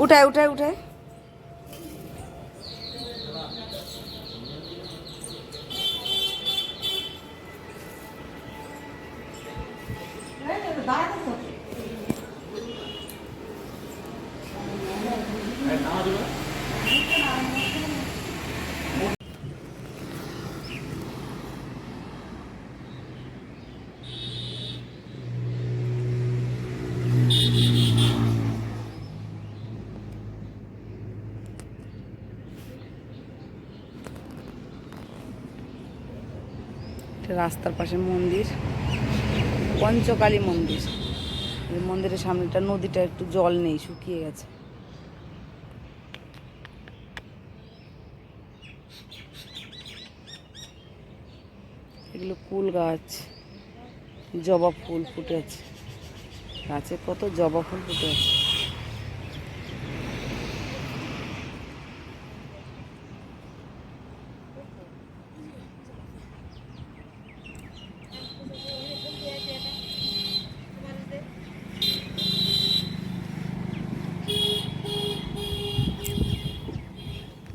उठाए उठाए उठाए। दादा রাস্তার পাশে মন্দির, পঞ্চকালী মন্দির। মন্দিরের সামনেটা, নদীটা একটু জল নেই, শুকিয়ে গেছে। এগুলো কুল গাছ, জবা ফুল ফুটে আছে। গাছে কত জবা ফুল ফুটে আছে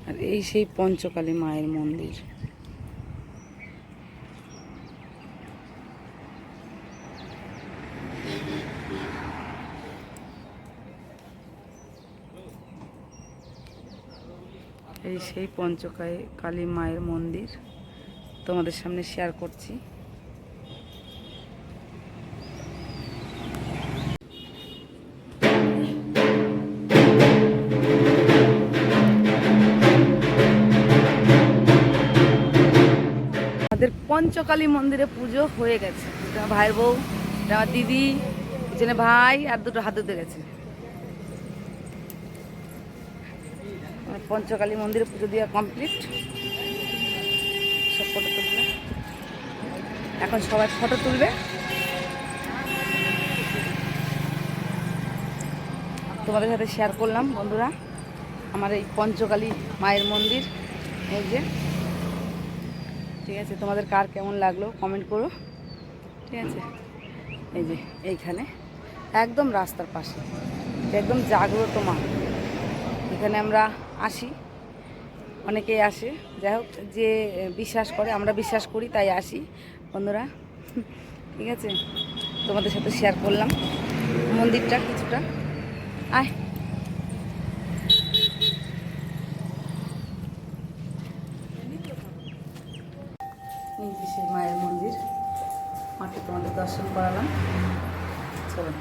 আর এই সেই পঞ্চকালী মায়ের মন্দির। এই সেই পঞ্চকালী কালী মায়ের মন্দির তোমাদের সামনে শেয়ার করছি। আমাদের পঞ্চকালী মন্দিরে পুজো হয়ে গেছে। এটা আমার ভাইয়ের বউ এটা আমার দিদি পিছনে ভাই আর দুটো হাত ধুতে গেছে। পঞ্চকালী মন্দিরে পুজো দেওয়া কমপ্লিট সব ফটো তুলবে। এখন সবাই ফটো তুলবে। তোমাদের সাথে শেয়ার করলাম, বন্ধুরা। আমার এই পঞ্চকালী মায়ের মন্দির, এই যে। ঠিক আছে, তোমাদের কার কেমন লাগল কমেন্ট করো। ঠিক আছে? এই যে, এইখানে, একদম রাস্তার পাশে, একদম জাগ্রত মা এখানে আমরা আসি, অনেকেই আসে, যাই হোক, যে বিশ্বাস করে, আমরা বিশ্বাস করি, তাই আসি, বন্ধুরা। ঠিক আছে? তোমাদের সাথে শেয়ার করলাম, মন্দিরটা কিছুটা। আয়। সেই মায়ের মন্দির। মাকে তোমাদের দর্শন করালাম। চলো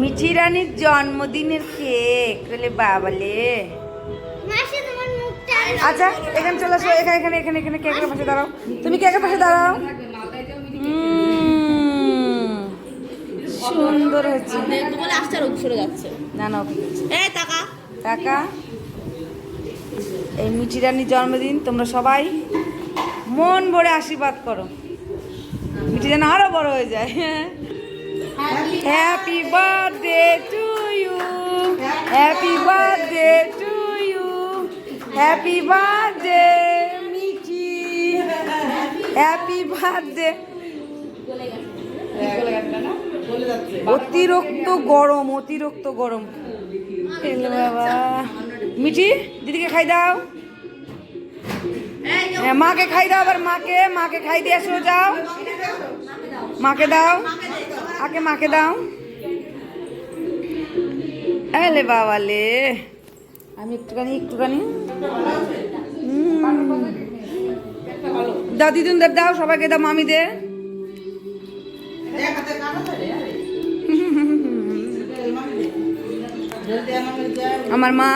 মিঠি রানীর জন্মদিনের কেক রে বাবালে আচ্ছা এখানে চলে আসো এখানে এখানে এখানে এখানে কেকের পাশে দাঁড়াও। তুমি কেকের পাশে দাঁড়াও। সুন্দর হয়েছে। সরে যাচ্ছে। না না এই টাকা। টাকা। এই মিঠি রানীর জন্মদিন তোমরা সবাই মন ভরে আশীর্বাদ করো। মিঠি যেন আরও বড় হয়ে যায়। Happy birthday to you happy birthday to you happy birthday Mithi. Happy birthday অতিরিক্ত গরম অতিরিক্ত গরম। বাবা। মিঠি, দিদিকে খাই দাও। মাকে খাই দাও আবার মাকে মাকে খাই দিয়ে আসো যাও। মাকে দাও। আগে মাকে দাও। এলে বাবা লে। আমি একটুখানি একটুখানি। দাও দিদুনদের দাও, সবাইকে দাও মামি দে আমার মা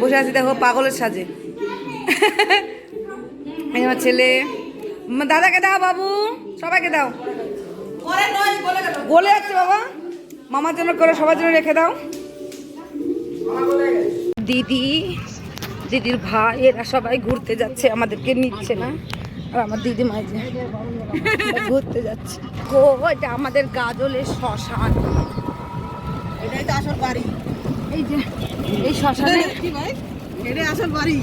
বসে আছে, দেখো পাগলের সাজে। আমার ছেলে। দাদাকে দাও বাবু সবাইকে দাও। গলে। যাচ্ছে বাবা। মামার জন্য করে সবার জন্য রেখে দাও। দিদি দিদির ভাই এরা সবাই ঘুরতে যাচ্ছে আমাদেরকে নিচ্ছে না। আর আমার দিদি মাই ঘুরতে যাচ্ছে। ও এটা আমাদের গাজলের শ্মশান। এটাই তো আসল বাড়ি। এই যে এই শ্মশানে কি ভাই? এটাই আসল বাড়ি।